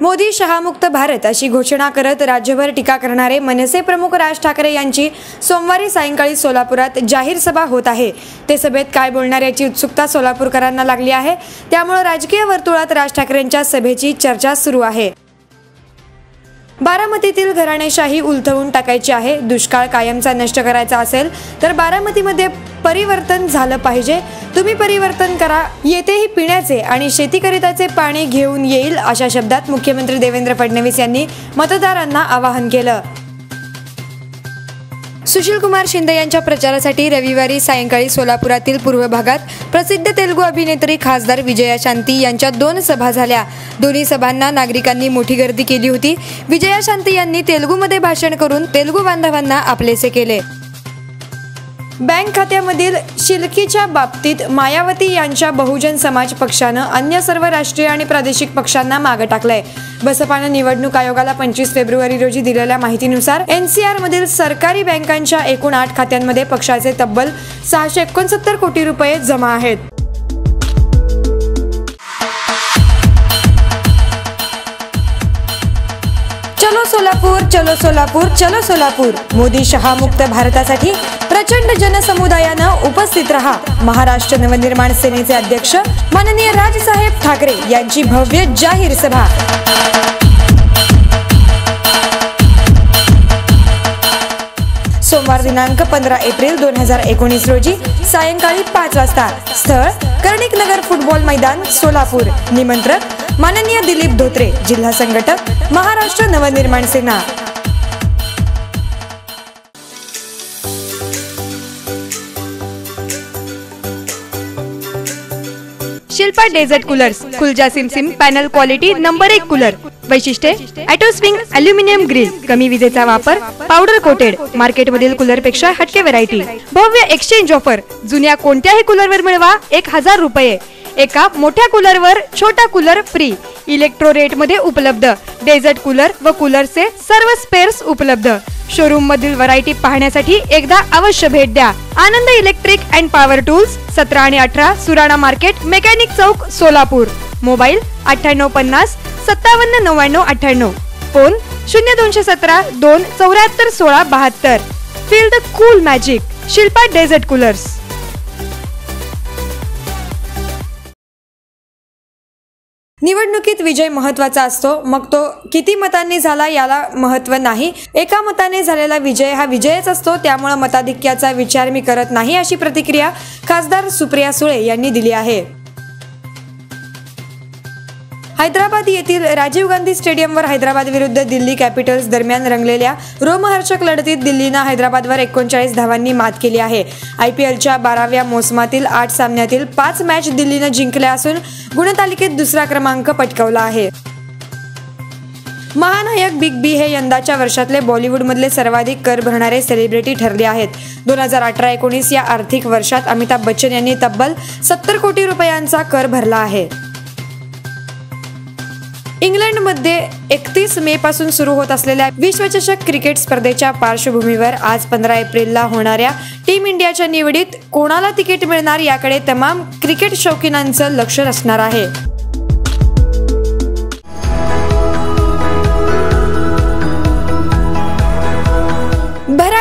मोदी शहामुक्त भारत अशी घोषणा करत राज्यभर टीका करणारे मनसे प्रमुख राज ठाकरे यांची सोमवारी सायंकाळी सोलापुरात जाहीर सभा होत आहे. ते सभेत काय बोलणार याची उत्सुकता सोलापूरकरांना लागली आहे. त्यामुळे राजकीय वर्तुळात राज ठाकरेंच्या सभेची चर्चा सुरू आहे. बारामतीतील घराणेशाही उलथवून टाकायची आहे. दुष्काळ कायमचा नष्ट करायचा असेल तर बारामतीमध्ये परिवर्तन झालं पाहिजे. तुम्ही परिवर्तन करा. येतेही पिण्याचे आणि शेतीकरिताचे पाणी घेऊन येईल अशा शब्दात मुख्यमंत्री देवेंद्र फडणवीस यांनी मतदारांना आवाहन केलं. सुशील कुमार शिंदे यांच्या प्रचारासाठी रविवारी सायंकाळी सोलापुरातील पूर्व भागात प्रसिद्ध तेलुगू अभिनेत्री खासदार विजया शांती यांच्या दोन सभा झाल्या. दोन्ही सभांना नागरिकांनी मोठी गर्दी केली होती. विजया शांती यांनी तेलुगूमध्ये भाषण करून तेलुगू बांधवांना आपलेसे केले. बँक खात्यामधील शिलकीच्या बाबतीत मायावती यांच्या बहुजन समाज पक्षानं अन्य सर्व राष्ट्रीय आणि प्रादेशिक पक्षांना मागे टाकलंय. बसपानं निवडणूक आयोगाला पंचवीस फेब्रुवारी रोजी दिलेल्या माहितीनुसार एनसीआर मधील सरकारी बँकांच्या एकूण आठ खात्यांमध्ये पक्षाचे तब्बल सहाशे एकोणसत्तर कोटी रुपये जमा आहेत. सोलापूर चलो सोलापूर चलो सोलापूर. मोदी शहा मुक्त भारतासाठी प्रचंड जनसमुदायानं उपस्थित रहा. महाराष्ट्र नवनिर्माण सेनेचे अध्यक्ष माननीय राजसाहेब ठाकरे यांची भव्य जाहीर सभा. सोमवार दिनांक पंधरा एप्रिल दोन हजार एकोणीस रोजी सायंकाळी पाच वाजता स्थळ कर्णिक नगर फुटबॉल मैदान सोलापूर. निमंत्रक माननीय दिलीप धोत्रे जिल्हा संघटक महाराष्ट्र नवनिर्माण सेना. शिल्पा डेझर्ट कूलर्स खुलजा सिमसिम पॅनल क्वालिटी नंबर एक कूलर. वैशिष्ट्ये ॲटोस्विंग अल्युमिनियम ग्रिल कमी विजेचा वापर पावडर कोटेड मार्केटमधील कूलरपेक्षा हटके व्हरायटी भव्य एक्सचेंज ऑफर जुन्या कोणत्याही कूलरवर मिळवा एक हजार रुपये. एका मोठ्या कूलरवर छोटा कूलर फ्री. इलेक्ट्रो रेटमध्ये उपलब्ध. डेझर्ट कूलर व कूलरचे सर्व स्पेअर्स उपलब्ध. शोरूम मधील व्हरायटी पाहण्यासाठी एकदा अवश्य भेट द्या. Anand electric and power tools सतरा आणि अठरा सुराणा मार्केट मेकॅनिक चौक सोलापूर. मोबाईल अठ्ठ्याण्णव पन्नास सत्तावन्न नव्याण्णव अठ्ठ्याण्णव. फोन शून्य दोनशे सतरा दोन चौऱ्याहत्तर सोळा बहात्तर. Feel the cool magic Shilpa desert coolers. निवडणुकीत विजय महत्त्वाचा असतो. मग तो किती मतांनी झाला याला महत्त्व नाही. एका मताने झालेला विजय हा विजयच असतो. त्यामुळे मताधिक्याचा विचार मी करत नाही अशी प्रतिक्रिया खासदार सुप्रिया सुळे यांनी दिली आहे. हैदराबाद येथील राजीव गांधी स्टेडियमवर हैदराबाद विरुद्ध दिल्ली कॅपिटल्स दरम्यान रंगलेल्या रोमहर्षक लढतीत दिल्लीनं हैदराबादवर एकोणचाळीस धावांनी मात केली आहे. आय पी एलच्या बाराव्या मोसमातील आठ सामन्यातील पाच मॅच दिल्लीनं जिंकल्या असून गुणतालिकेत दुसरा क्रमांक पटकावला आहे. महानायक बिग बी हे यंदाच्या वर्षातले बॉलिवूडमधले सर्वाधिक कर भरणारे सेलिब्रिटी ठरले आहेत. दोन हजार अठरा एकोणीस या आर्थिक वर्षात अमिताभ बच्चन यांनी तब्बल सत्तर कोटी रुपयांचा कर भरला आहे. इंग्लंडमध्ये एकतीस मे पासून सुरू होत असलेल्या विश्वचषक क्रिकेट स्पर्धेच्या पार्श्वभूमीवर आज पंधरा एप्रिलला होणाऱ्या टीम इंडियाच्या निवडीत कोणाला तिकीट मिळणार याकडे तमाम क्रिकेट शौकीनांचं लक्ष असणार आहे.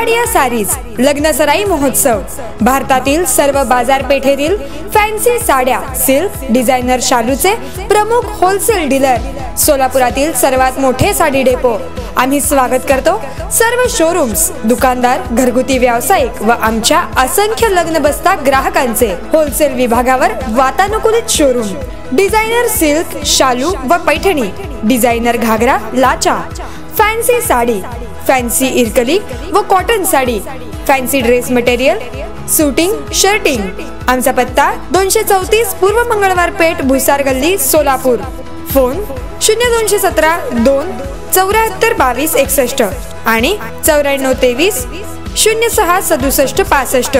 भराडिया सारीज लग्नसराई महोत्सव. भारतातील सर्व बाजारपेठेतील फॅन्सी साड्या सिल्क डिझायनर शालूचे प्रमुख होलसेल डीलर सोलापुरातील सर्वात मोठे साडी डेपो. आम्ही स्वागत करतो सर्व शोरूम्स दुकानदार घरगुती व्यावसायिक व आमच्या असंख्य लग्न बसता ग्राहकांचे होलसेल विभागावर वातानुकूलित शोरूम डिझायनर सिल्क शालू व पैठणी. डिझायनर घागरा लाचा. फॅन्सी साडी. फॅन्सी इरकली व cotton sari fancy dress material suiting shirting. आमचा पत्ता दोनशे चौतीस पूर्व मंगळवार पेठ भुसार गल्ली सोलापूर. फोन शून्य दोनशे सतरा दोन चौऱ्याहत्तर बावीस एकसष्ट आणि चौऱ्याण्णव तेवीस शून्य सहा सदुसष्ट पासष्ट.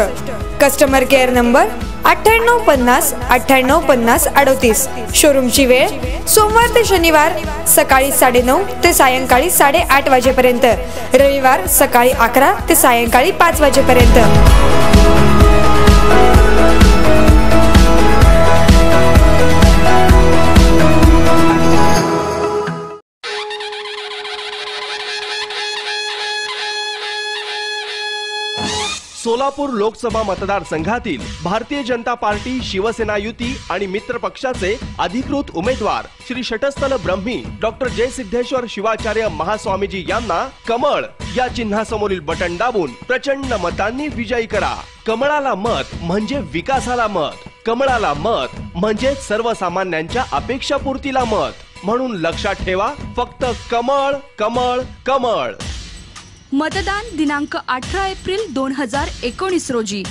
कस्टमर केअर नंबर अठ्ठ्याण्णव पन्नास अठ्ठ्याण्णव पन्नास अडतीस. शोरूमची वेळ सोमवार ते शनिवार सकाळी साडेनऊ ते सायंकाळी साडेआठ वाजेपर्यंत. रविवार सकाळी अकरा ते सायंकाळी पाच वाजेपर्यंत. सोलापूर लोकसभा मतदारसंघातील भारतीय जनता पार्टी शिवसेना युती आणि मित्र पक्षाचे अधिकृत उमेदवार श्री षटस्थल ब्रह्मी डॉक्टर जयसिद्धेश्वर शिवाचार्य महास्वामीजी यांना कमळ या चिन्हासमोरील बटन दाबून प्रचंड मतांनी विजयी करा. कमळाला मत म्हणजे विकासाला मत. कमळाला मत म्हणजे सर्वसामान्यांच्या अपेक्षापूर्तीला मत. म्हणून लक्षात ठेवा फक्त कमळ कमळ कमळ. मतदान दिनांक अठरा एप्रिल दोन हजार एकोणीस रोजी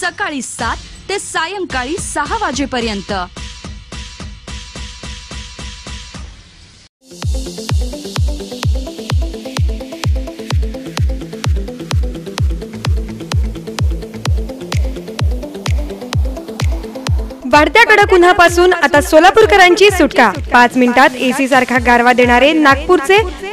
सकाळी सात ते सायंकाळी सहा वाजेपर्यंत. वाढत्या कडक उन्हापासून आता सोलापूरकरांची सुटका. पाच मिनिटात एसी सारखा गारवा देणारे नागपूरचे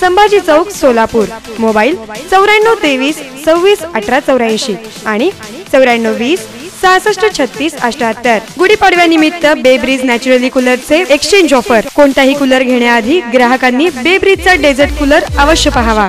संभाजी चौक सोलापूर. मोबाईल चौऱ्याण्णव तेवीस सव्वीस अठरा चौऱ्याऐंशी आणि चौऱ्याण्णव वीस सहासष्ट छत्तीस अठ्याहत्तर. गुढीपाडव्यानिमित्त बेब्रिज नॅचरली कूलरचे एक्सचेंज ऑफर कोणताही कूलर घेण्याआधी ग्राहकांनी बेब्रिजचा डेझर्ट कूलर अवश्य पाहावा.